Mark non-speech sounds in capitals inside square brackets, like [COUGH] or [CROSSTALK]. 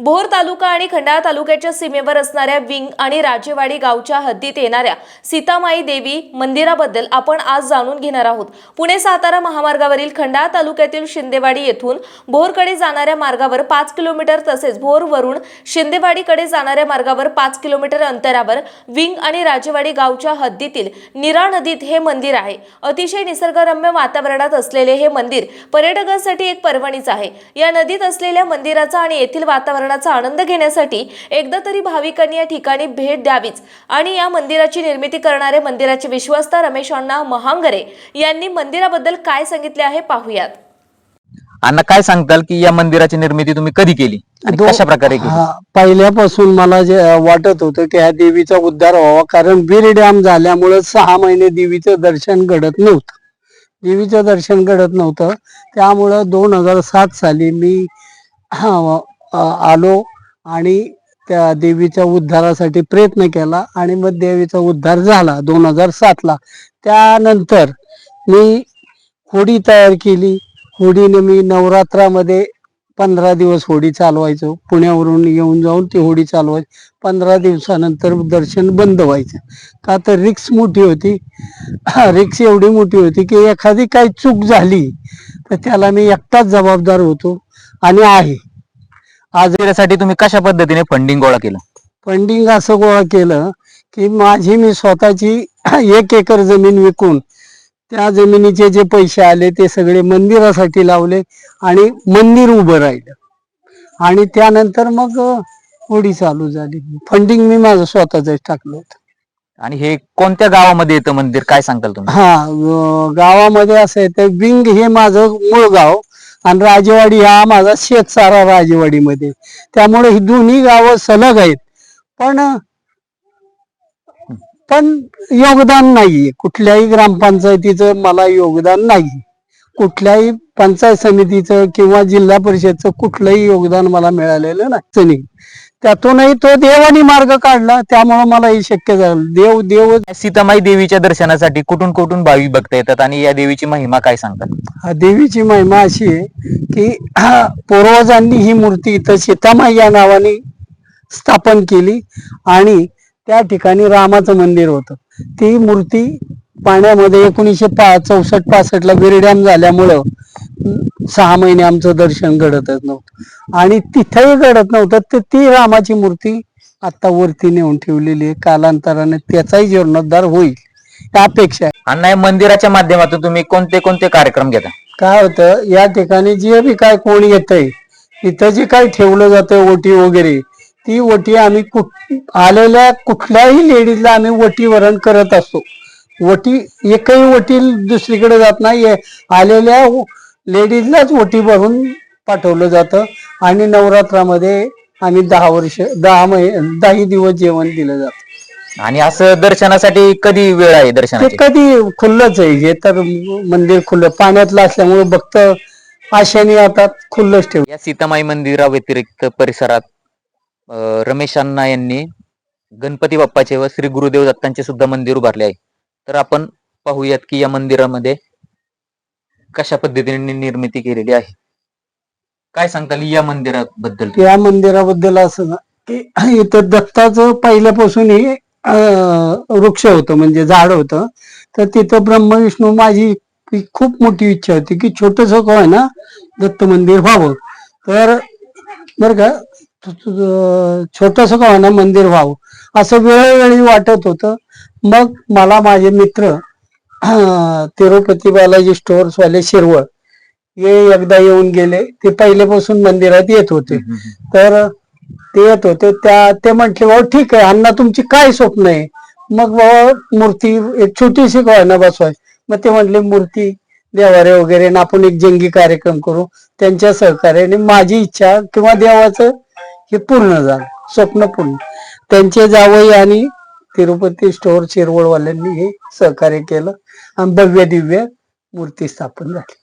भोर तालुका आणि खंडाळा तालुक्याच्या सीमेवर असणाऱ्या विंग आणि राजेवाडी गावच्या हद्दीत येणाऱ्या सीतामाई देवी मंदिराबद्दल आपण आज जाणून घेणार आहोत. पुणे सातारा महामार्गावरील खंडाळा तालुक्यातील शिंदेवाडी येथून भोरकडे जाणाऱ्या मार्गावर पाच किलोमीटर तसेच भोरवरून शिंदेवाडीकडे जाणाऱ्या मार्गावर पाच किलोमीटर अंतरावर विंग आणि राजेवाडी गावच्या हद्दीतील निरा नदीत हे मंदिर आहे. अतिशय निसर्गरम्य वातावरणात असलेले हे मंदिर पर्यटकांसाठी एक पर्वणीच आहे. या नदीत असलेल्या मंदिराचा आणि येथील वातावरण वातावरणाचा आनंद घेण्यासाठी एकदा तरी भाविकांनी या ठिकाणी भेट द्यावीच. आणि या मंदिराची निर्मिती करणारे मंदिराचे विश्वस्त रमेश अण्णा महांगरे यांनी मंदिराबद्दल काय सांगितले आहे पाहूयात. अण्णा काय सांगताल की या मंदिराची निर्मिती तुम्ही कधी केली? आणि दो- कशा प्रकारे केली? हा, पहिल्यापासून मला जे वाटत होतं की ह्या देवीचा उद्धार व्हावा कारण बीर डॅम झाल्यामुळे सहा महिने देवीचं दर्शन घडत नव्हतं. देवीचं दर्शन घडत नव्हतं. त्यामुळं दोन हजार सात साली मी हा, आलो आणि त्या देवीच्या उद्धारासाठी प्रयत्न केला आणि मग देवीचा उद्धार झाला दोन हजार सातला. त्यानंतर मी होडी तयार केली. होडीने मी नवरात्रामध्ये पंधरा दिवस होडी चालवायचो. पुण्यावरून येऊन जाऊन ती होडी चालवायची पंधरा दिवसानंतर दर्शन बंद व्हायचं. का तर रिक्स मोठी होती. [COUGHS] रिक्स एवढी मोठी होती की एखादी काही चूक झाली तर त्याला मी एकटाच जबाबदार होतो आणि आहे. आज मंदिरासाठी तुम्ही कशा पद्धतीने फंडिंग गोळा केलं? फंडिंग असं गोळा केलं की माझी मी स्वतःची [CLEARS THROAT] एक एकर जमीन विकून त्या जमिनीचे जे पैसे आले ते सगळे मंदिरासाठी लावले आणि मंदिर उभं राहिलं. आणि त्यानंतर मग होडी चालू झाली. फंडिंग मी माझं स्वतःच टाकलं होतं. आणि हे कोणत्या गावामध्ये येतं मंदिर? काय सांगताल तुम्ही? हा गावामध्ये असं येतं विंग हे माझं मूळ गाव. आणि राजेवाडी हा माझा शेतसारा राजेवाडीमध्ये. त्यामुळे ही दोन्ही गावं सलग आहेत. पण पण योगदान नाहीये. कुठल्याही ग्रामपंचायतीचं मला योगदान नाही कुठल्याही पंचायत समितीचं किंवा जिल्हा परिषदचं कुठलंही योगदान मला मिळालेलं नाही. त्यातूनही तो देवानी मार्ग काढला त्यामुळे मला हे शक्य झालं. देव देव सीतामाई देवीच्या दर्शनासाठी कुठून कुठून भाविक बघता येतात आणि या देवीची महिमा काय सांगतात? हा देवीची महिमा अशी आहे की पूर्वजांनी ही मूर्ती इथं सीतामाई या नावाने स्थापन केली आणि त्या ठिकाणी रामाचं मंदिर होतं. ती मूर्ती पाण्यामध्ये एकोणीसशे पा चौसष्ट पासष्टला डॅम झाल्यामुळं सहा महिने आमचं दर्शन घडतच नव्हतं. आणि तिथेही घडत नव्हतं. तर ती रामाची मूर्ती आता वरती नेऊन ठेवलेली आहे. कालांतराने त्याचाही जीर्णोद्धार होईल. अपेक्षा आहे अण्णा या मंदिराच्या माध्यमातून तुम्ही कोणते कोणते कार्यक्रम घेता? काय होतं या ठिकाणी जे बी काय कोण येतंय इथं जे काही ठेवलं जातं ओटी वगैरे ती ओटी आम्ही कुठ आलेल्या कुठल्याही लेडीजला आम्ही ओटी वरण करत असतो. ओटी एकही ओटी दुसरीकडे जात नाही आलेल्या लेडीजलाच ओटी भरून पाठवलं जातं आणि नवरात्रामध्ये आम्ही दहा वर्ष दहा महि दहा दिवस जेवण दिलं जातं. आणि असं दर्शनासाठी कधी वेळ आहे ते दर्शनाची कधी खुल्लच आहे. हे तर मंदिर खुल्लं पाण्यातलं असल्यामुळे भक्त आशाने आता खुल्लच ठेव या सीतामाई मंदिरा व्यतिरिक्त परिसरात अं, रमेश अण्णा यांनी गणपती बाप्पाचे व श्री गुरुदेव दत्तांचे सुद्धा मंदिर उभारले आहे. तर आपण पाहूयात की या मंदिरामध्ये कशा पद्धतीने निर्मिती केलेली आहे? काय सांगताल या मंदिराबद्दल? या मंदिराबद्दल असं ना की [CLEARS THROAT] इथं दत्ताचं पहिल्यापासून हे वृक्ष होतं म्हणजे झाड होतं. तर तिथं ब्रह्मविष्णू माझी खूप मोठी इच्छा होती की छोटस काय ना दत्त मंदिर व्हावं. तर बर का छोटस काय ना मंदिर व्हावं असं वेळोवेळी वाटत होतं. मग मला माझे मित्र [CLEARS THROAT] तिरुपती बालाजी स्टोअर्स वाले शिरवळ. हे एकदा येऊन गेले. ते पहिल्यापासून मंदिरात येत होते. तर ते येत होते. त्या ते म्हटले भाऊ ठीक आहे. अण्णा तुमची काय स्वप्न आहे? मग बाबा मूर्ती एक छोटीशी ना बसवाय. मग ते म्हटले मूर्ती देवारे वगैरे ना आपण एक जंगी कार्यक्रम करू. त्यांच्या सहकार्याने माझी इच्छा किंवा देवाचं हे पूर्ण झालं. स्वप्न पूर्ण. त्यांचे जावई आणि तिरुपती स्टोअर शिरवळवाल्यांनी हे सहकार्य केलं. आणि भव्य दिव्य मूर्ती स्थापन झाली.